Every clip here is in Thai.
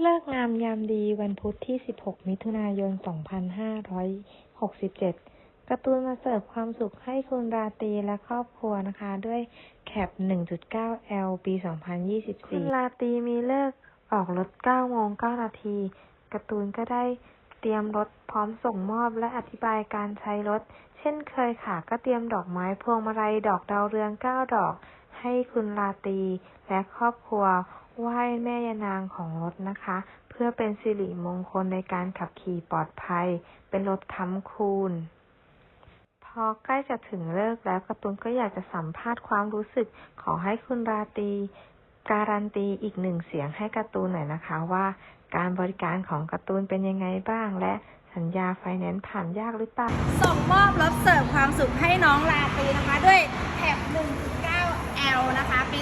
เลิกงามยามดีวันพุธที่ 16 มิถุนายน 2567 การ์ตูนมาเสิร์ฟความสุขให้คุณราตรีและครอบครัวนะคะ ด้วยแคป 1.9 L ปี 2024 คุณราตรีมีเลิกออกรถ9โมง9นาทีการ์ตูนก็ได้เตรียมรถพร้อมส่งมอบและอธิบายการใช้รถ เช่นเคยค่ะก็เตรียมดอกไม้พวงมาลัยดอกดาวเรือง 9 ดอก ให้คุณราตรีและครอบครัว ไหว้แม่ยานางของรถนะคะ เพื่อเป็นสิริมงคลในการขับขี่ปลอดภัย เป็นรถค้ำคูณพอใกล้จะถึงเลิกแล้วกร์ตูนก็อยากจะสัมภาษณ์ความรู้สึก ขอให้คุณราตรีการันตีอีกหนึ่งเสียงให้กร์ตูนหน่อยนะคะว่า การบริการของกร์ตูนเป็นยังไงบ้าง และสัญญาไฟแนนซ์ผ่านยากหรือเปล่าส่งมอบรถเสิร์ฟความสุขให้น้องลาตรีนะคะ ด้วยแท็บ1.9 L นะคะ ปี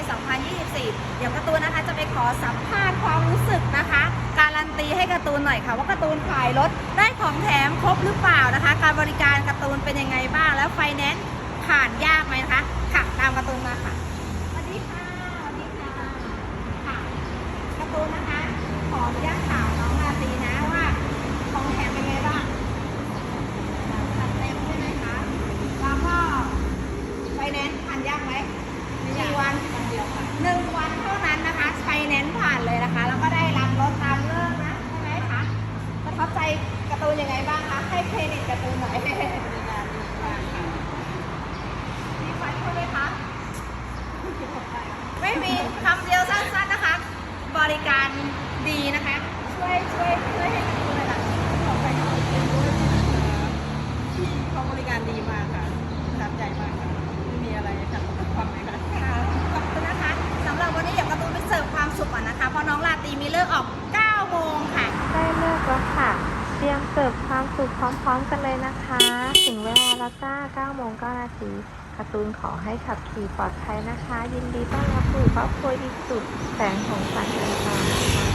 2024 เดี๋ยวการ์ตูนนะคะจะไปขอสัมภาษณ์ความรู้สึกนะคะ การันตีให้การ์ตูนหน่อยค่ะ ว่าการ์ตูนขายรถได้ของแถมครบหรือเปล่านะคะ การบริการการ์ตูนเป็นยังไงบ้างแล้วไฟแนนซ์ผ่านยากไหมนะคะ ค่ะ ตามการ์ตูนมาค่ะ สวัสดีค่ะ สวัสดีค่ะ ค่ะการ์ตูนนะคะ ขออนุญาตถามน้องลาตรีนะว่าของแถมเป็นไงบ้าง จัดเต็มใช่ไหมคะ แล้วก็ไฟแนนซ์ผ่านยากไหมกี่วันวันเดียวค่ะหนึ่งวันเท่านั้นนะคะ ไฟแนนซ์ผ่านเลยนะคะ แล้วก็ได้รับรถตามเลิกนะใช่ไหมคะประทับ ใจการ์ตูนยังไงบ้างคะ ให้เครดิตการ์ตูนหน่อยบริการดีมากค่ะมีไฟใช่ไหมคะ ไม่มีคำเดียวสั้นๆนะคะ บริการดีนะคะ ช่วยช่วยช่วยให้การ์ตูนหน่อยค่ะขอไปขอบคุณด้วยที่เขาบริการดีมากค่ะประทับใจมากค่ะไม่มีอะไรขัดความไหมคะค่ะขอบคุณนะคะสำหรับวันนี้เดี๋ยวการ์ตูนไปเสิร์ฟความสุขก่อนนะคะเพราะน้องลาตรีมีเลิกออก 9 โมงค่ะ ได้เลิกแล้วค่ะ เตรียมเสิร์ฟความสุขพร้อม ๆ กันเลยนะคะ ถึงเวลาแล้วจ้า9โมง9นาทีการ์ตูนขอให้ขับขี่ปลอดภัยนะคะ ยินดีต้อนรับสู่ครอบครัวอีกสุดแสงของสันติภาน